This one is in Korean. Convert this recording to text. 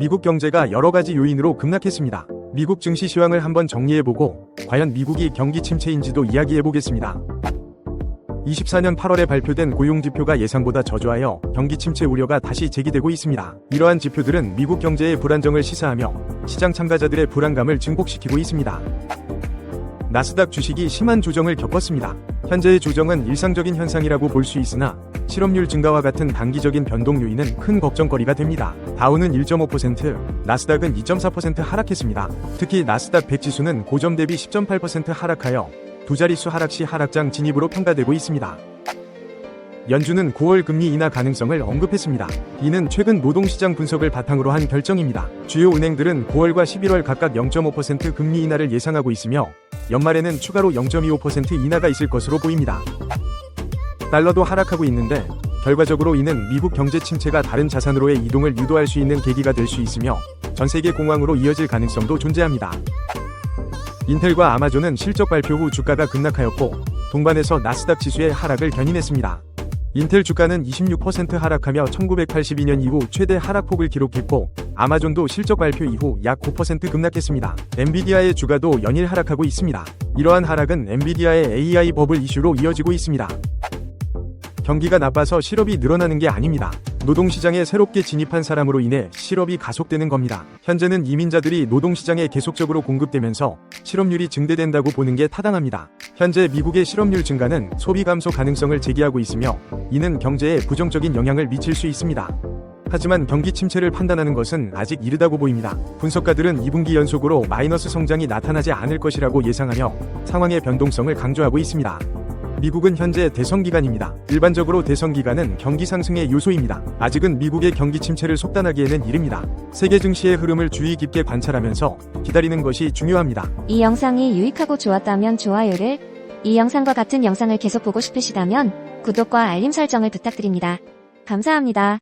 미국 경제가 여러 가지 요인으로 급락했습니다. 미국 증시 시황을 한번 정리해보고 과연 미국이 경기 침체인지도 이야기해보겠습니다. 24년 8월에 발표된 고용지표가 예상보다 저조하여 경기 침체 우려가 다시 제기되고 있습니다. 이러한 지표들은 미국 경제의 불안정을 시사하며 시장 참가자들의 불안감을 증폭시키고 있습니다. 나스닥 주식이 심한 조정을 겪었습니다. 현재의 조정은 일상적인 현상이라고 볼 수 있으나 실업률 증가와 같은 단기적인 변동 요인은 큰 걱정거리가 됩니다. 다우는 1.5%, 나스닥은 2.4% 하락했습니다. 특히 나스닥 100 지수는 고점 대비 10.8% 하락하여 두 자릿수 하락 시 하락장 진입으로 평가되고 있습니다. 연준은 9월 금리 인하 가능성을 언급했습니다. 이는 최근 노동시장 분석을 바탕으로 한 결정입니다. 주요 은행들은 9월과 11월 각각 0.5% 금리 인하를 예상하고 있으며 연말에는 추가로 0.25% 인하가 있을 것으로 보입니다. 달러도 하락하고 있는데 결과적으로 이는 미국 경제 침체가 다른 자산으로의 이동을 유도할 수 있는 계기가 될 수 있으며 전 세계 공황으로 이어질 가능성도 존재합니다. 인텔과 아마존은 실적 발표 후 주가가 급락하였고 동반해서 나스닥 지수의 하락을 견인했습니다. 인텔 주가는 26% 하락하며 1982년 이후 최대 하락폭을 기록했고 아마존도 실적 발표 이후 약 9% 급락했습니다. 엔비디아의 주가도 연일 하락하고 있습니다. 이러한 하락은 엔비디아의 AI 버블 이슈로 이어지고 있습니다. 경기가 나빠서 실업이 늘어나는 게 아닙니다. 노동시장에 새롭게 진입한 사람으로 인해 실업이 가속되는 겁니다. 현재는 이민자들이 노동시장에 계속적으로 공급되면서 실업률이 증대된다고 보는 게 타당합니다. 현재 미국의 실업률 증가는 소비 감소 가능성을 제기하고 있으며 이는 경제에 부정적인 영향을 미칠 수 있습니다. 하지만 경기 침체를 판단하는 것은 아직 이르다고 보입니다. 분석가들은 2분기 연속으로 마이너스 성장이 나타나지 않을 것이라고 예상하며 상황의 변동성을 강조하고 있습니다. 미국은 현재 대선 기간입니다. 일반적으로 대선 기간은 경기 상승의 요소입니다. 아직은 미국의 경기 침체를 속단하기에는 이릅니다. 세계 증시의 흐름을 주의 깊게 관찰하면서 기다리는 것이 중요합니다. 이 영상이 유익하고 좋았다면 좋아요를, 이 영상과 같은 영상을 계속 보고 싶으시다면 구독과 알림 설정을 부탁드립니다. 감사합니다.